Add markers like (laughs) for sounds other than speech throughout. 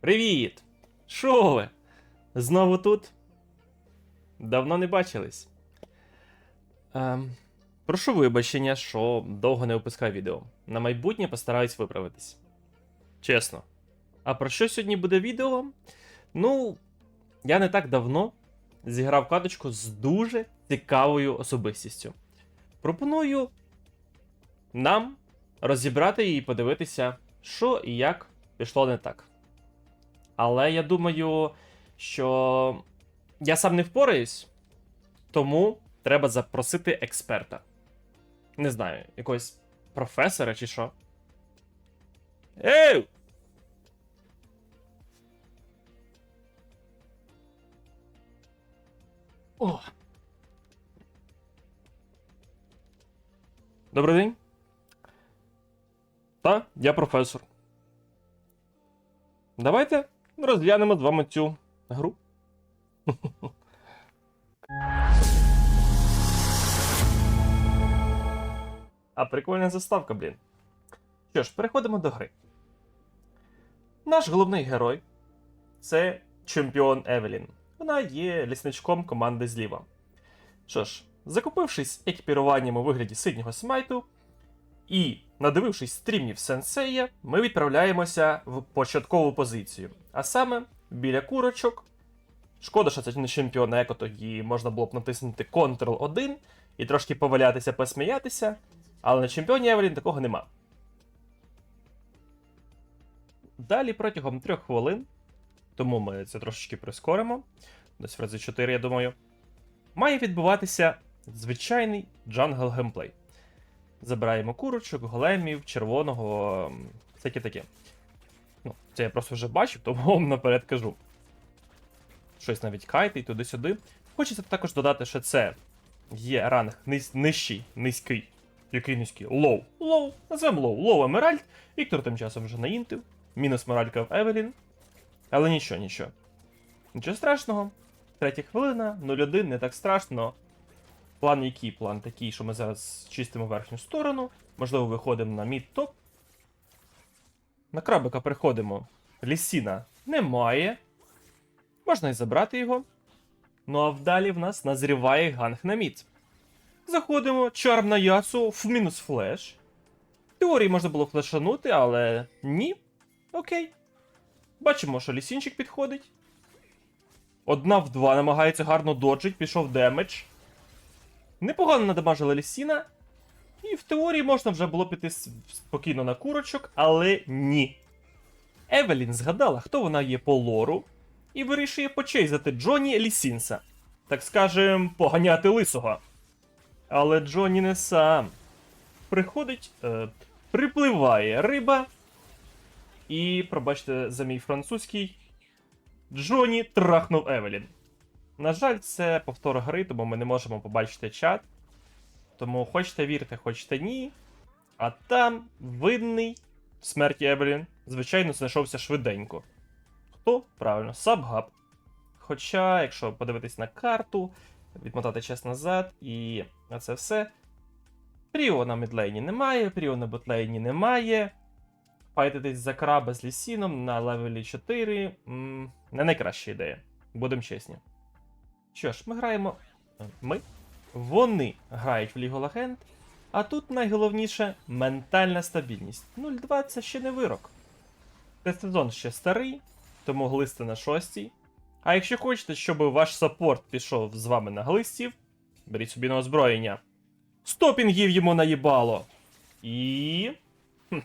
Привіт! Шо ви? Знову тут? Давно не бачились. Ем, прошу вибачення, що довго не випускаю відео. На майбутнє постараюсь виправитись. Чесно. А про що сьогодні буде відео? Ну, я не так давно зіграв каточку з дуже цікавою особистістю. Пропоную нам розібрати і подивитися, що і як пішло не так. Але я думаю, що я сам не впораюсь, тому треба запросити експерта. Не знаю, якогось професора чи що. Ей! О. Добрий день. Та, я професор. Давайте розглянемо з вами цю гру. А прикольна заставка, блін. Що ж, переходимо до гри. Наш головний герой це чемпіон Евелін. Вона є лісничком команди зліва. Що ж, закупившись екіпіруванням у вигляді синього смайту і надивившись стрімів сенсея, ми відправляємося в початкову позицію. А саме біля курочок. Шкода, що це не чемпіон еко, тоді можна було б натиснути Ctrl-1 і трошки повалятися, посміятися. Але на чемпіоні Евелін такого нема. Далі протягом трьох хвилин, тому ми це трошечки прискоримо. Десь в рази 4, я думаю. Має відбуватися звичайний джангл геймплей. Забираємо курочок, големів, червоного, всяке таке. Ну, це я просто вже бачив, (laughs) тому вам наперед кажу. Щось навіть кайти і туди-сюди. Хочеться також додати, що це є ранг низ, нижчий, низький. Який низький? Лоу. Лоу. Назвемо лоу. Лоу Емеральд. Віктор тим часом вже наінтив. Мінус моралька в Евелін. Але нічого, нічого. Нічого страшного. Третя хвилина, 0-1, не так страшно. План який? План такий, що ми зараз чистимо верхню сторону. Можливо, виходимо на мід-топ. На крабика приходимо. Лісіна немає. Можна і забрати його. Ну а вдалі в нас назріває ганг на мід. Заходимо, чарм на ясу, в мінус флеш. Теорії можна було флешанути, але ні. Окей. Бачимо, що лісінчик підходить. Одна в два намагається гарно доджить, пішов демедж. Непогано надамажила лісіна. І в теорії можна вже було піти спокійно на курочок, але ні. Евелін згадала, хто вона є по лору, і вирішує почейзати Джоні Лісінса. Так скажем, поганяти лисого. Але Джоні не сам. Приходить, е, припливає риба. І, пробачте за мій французький, Джоні трахнув Евелін. На жаль, це повтор гри, тому ми не можемо побачити чат. Тому хочете вірте, хочете ні. А там винний в смерті Евелін, звичайно, знайшовся швиденько. Хто? Правильно, Сабгаб. Хоча, якщо подивитись на карту, відмотати час назад і на це все. Пріо на мідлейні немає, Пріо на ботлейні немає. Файтитись за краба з лісіном на левелі 4. м, не найкраща ідея. Будемо чесні. Що ж, ми граємо. е, Ми. Вони грають в Лігу Легенд, а тут найголовніше ментальна стабільність. 0-2 це ще не вирок. Цей сезон ще старий, тому глисти на шостій. А якщо хочете, щоб ваш саппорт пішов з вами на глистів, беріть собі на озброєння. Стопінгів йому наїбало. І. Хм.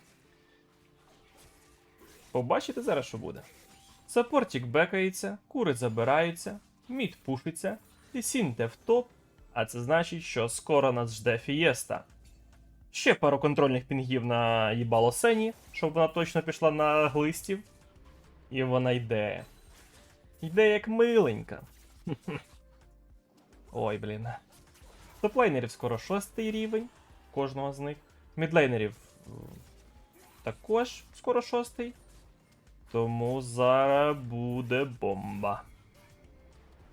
Побачите зараз, що буде. Саппортік бекається, кури забираються, мід пушиться, лісін йде в топ, а це значить, що скоро нас жде фієста. Ще пару контрольних пінгів на їбало Сені, щоб вона точно пішла на глистів. І вона йде. Йде як миленька. (laughs) Ой, блін. Топлейнерів скоро шостий рівень. Кожного з них. Мідлейнерів також скоро шостий. Тому зараз буде бомба.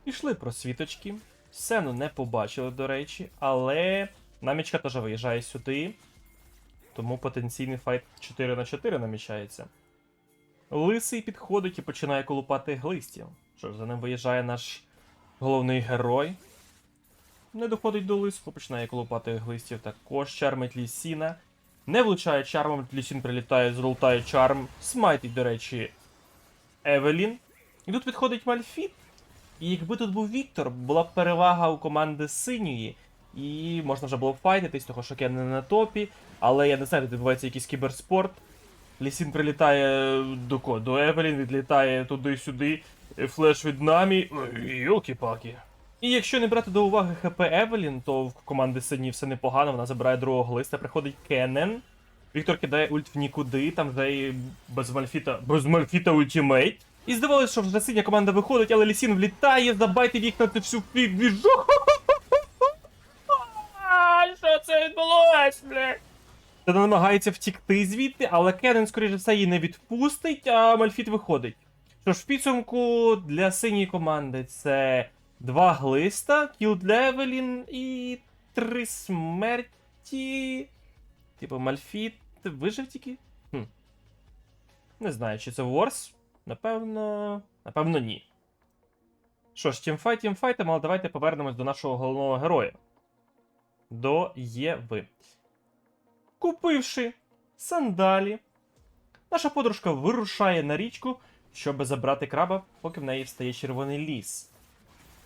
Пішли просвіточки. Сцену не побачили, до речі, але намічка теж виїжджає сюди. Тому потенційний файт 4 на 4 намічається. Лисий підходить і починає колупати глистів. Що ж, за ним виїжджає наш головний герой. Не доходить до лиску, починає колупати глистів. Також чармить лісіна. Не влучає чармом, лісін прилітає, зрултає чарм. Смайтить, до речі, Евелін. І тут підходить Мальфіт. І якби тут був Віктор, була б перевага у команди синьої. І можна вже було б файтитись, того що Кен не на топі. Але я не знаю, тут відбувається якийсь кіберспорт. Лісін прилітає до ко? До Евелін, відлітає туди-сюди. Флеш від намі. Йоки-паки. І якщо не брати до уваги ХП Евелін, то в команди сині все непогано, вона забирає другого листа, приходить Кеннен. Віктор кидає ульт в нікуди, там вже і без Мальфіта, без Мальфіта ультімейт. І здавалося, що вже синя команда виходить, але Лісін влітає, забайтив їх на всю підвіжу. Що це відбулось, блядь? Та намагається втікти звідти, але Кеннен, скоріше все, її не відпустить, а Мальфіт виходить. Що ж, в підсумку для синьої команди це два глиста, кіл для Евелін і три смерті. Типу, Мальфіт вижив тільки? Хм. Не знаю, чи це Ворс. Напевно. Напевно, ні. Що ж, тімфайт, тімфайтом, але давайте повернемось до нашого головного героя. До Єви. Купивши сандалі, наша подружка вирушає на річку, щоб забрати краба, поки в неї встає червоний ліс.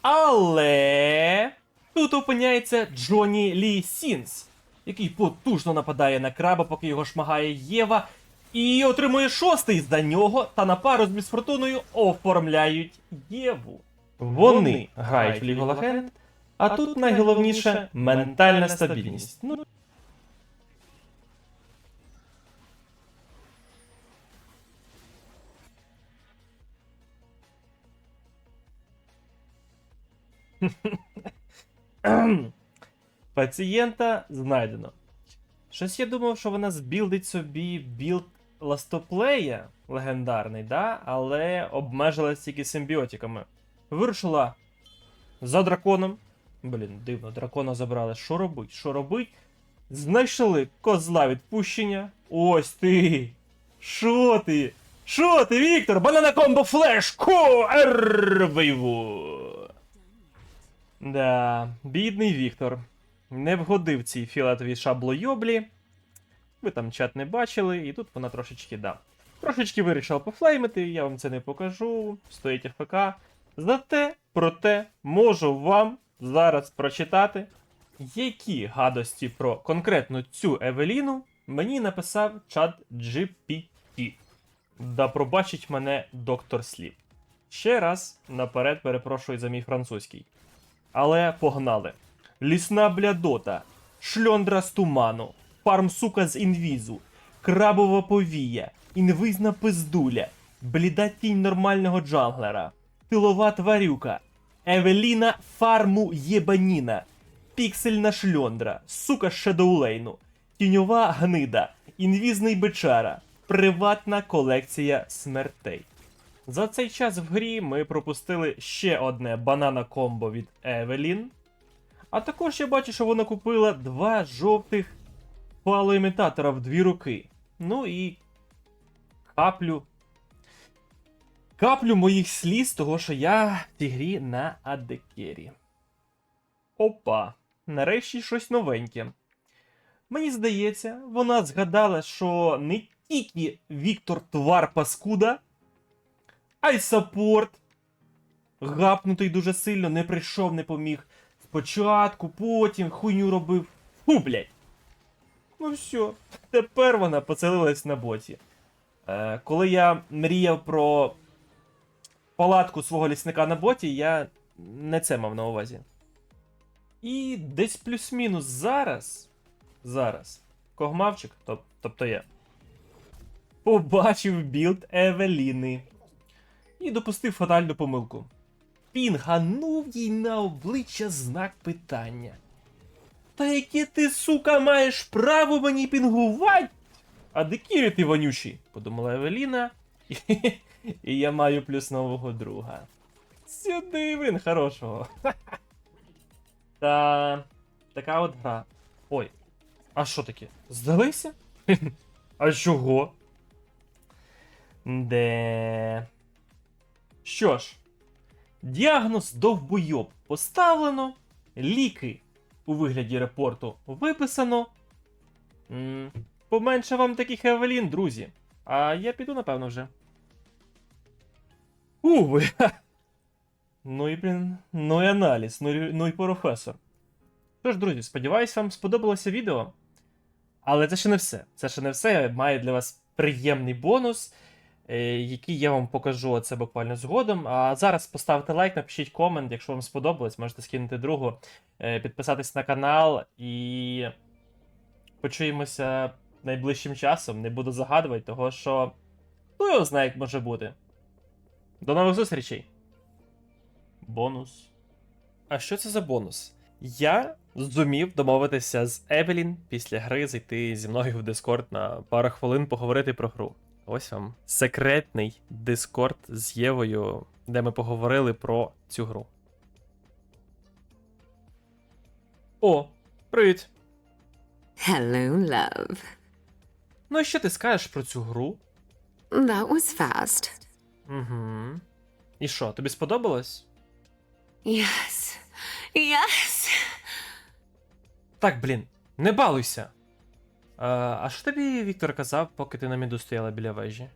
Але тут опиняється Джоні Лі Сінс, який потужно нападає на краба, поки його шмагає Єва, і отримує шостий за нього, та на пару з місфортуною оформляють Єву. Вони грають в League of Legends, а тут найголовніше ментальна стабільність. Ну, Пацієнта знайдено. Щось я думав, що вона збілдить собі білд ластоплея легендарний, да? але обмежилась тільки симбіотиками. Вирушила за драконом. Блін, дивно, дракона забрали. Що робить? Що робить? Знайшли козла відпущення. Ось ти! Що ти? Що ти, Віктор? Банана комбо флеш! Ко! Ервейву! Да, бідний Віктор. Не вгодив цій фіолетовій шаблойоблі. Ви там чат не бачили, і тут вона трошечки да. Трошечки вирішила пофлеймити, я вам це не покажу. Стоїть ФК. Зате, проте, можу вам зараз прочитати, які гадості про конкретно цю Евеліну мені написав чат GPT. Да пробачить мене доктор Сліп. Ще раз наперед перепрошую за мій французький. Але погнали. Лісна блядота, шльондра з туману, фарм сука з інвізу, крабова повія, інвизна пиздуля, бліда тінь нормального джанглера, тилова тварюка, Евеліна фарму єбаніна, піксельна шльондра, сука шедоулейну, тіньова гнида, інвізний бичара, приватна колекція смертей. За цей час в грі ми пропустили ще одне банана комбо від Евелін. А також я бачу, що вона купила два жовтих фалоімітатора в дві руки. Ну і каплю. Каплю моїх сліз, того що я в цій грі на Адекері. Опа, нарешті щось новеньке. Мені здається, вона згадала, що не тільки Віктор твар паскуда, а й саппорт. Гапнутий дуже сильно, не прийшов, не поміг. Спочатку, потім хуйню робив. Фу, блядь. Ну все, тепер вона поселилась на боті. Е, коли я мріяв про палатку свого лісника на боті, я не це мав на увазі. І десь плюс-мінус зараз. Зараз. Когмавчик, тоб, тобто я. Побачив білд Евеліни. І допустив фатальну помилку. Пінганув їй на обличчя знак питання. Та яке ти, сука, маєш право мені пінгувати? А декірі ти вонючий, подумала Евеліна. (laughs) І, я маю плюс нового друга. Сюди він хорошого. (laughs) Та така от гра. Ой. А що таке? Здалися? (laughs) А чого? Де. Що ж, діагноз довбойоб поставлено, ліки у вигляді репорту виписано. М, Поменше вам таких Евелін, друзі. А я піду, напевно, вже. Уви. (laughs) Ну і блін, ну і аналіз, ну і, ну і професор. Що ж, друзі, сподіваюсь, вам сподобалося відео. Але це ще не все. Це ще не все. Я маю для вас приємний бонус, е, який я вам покажу це буквально згодом. А зараз поставте лайк, напишіть комент, якщо вам сподобалось, можете скинути другу, е, підписатись на канал і почуємося найближчим часом. Не буду загадувати, того що ну його знає, як може бути. До нових зустрічей! Бонус. А що це за бонус? Я зумів домовитися з Евелін після гри зайти зі мною в Дискорд на пару хвилин поговорити про гру. Ось вам секретний Дискорд з Євою, де ми поговорили про цю гру. О, привіт! Hello, love. Ну і що ти скажеш про цю гру? That was fast. Угу. І що, тобі сподобалось? Yes. Yes. Так, блін, не балуйся. А, а що тобі Віктор казав, поки ти на міду стояла біля вежі?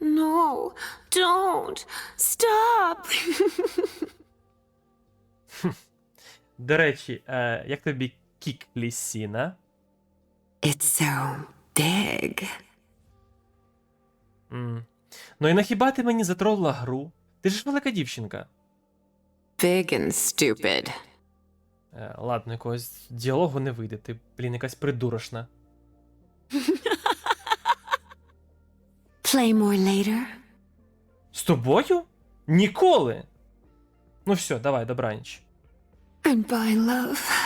No, don't. Stop. До речі, е, як тобі кік лісіна? it's so big. М. Ну і нахіба ти мені затролила гру? Ти ж велика дівчинка. Big and stupid. Е, ладно, якогось діалогу не вийде, ти, блін, якась придурошна. Play more later? З тобою? Ніколи. Ну все, давай, добраніч. And bye, love.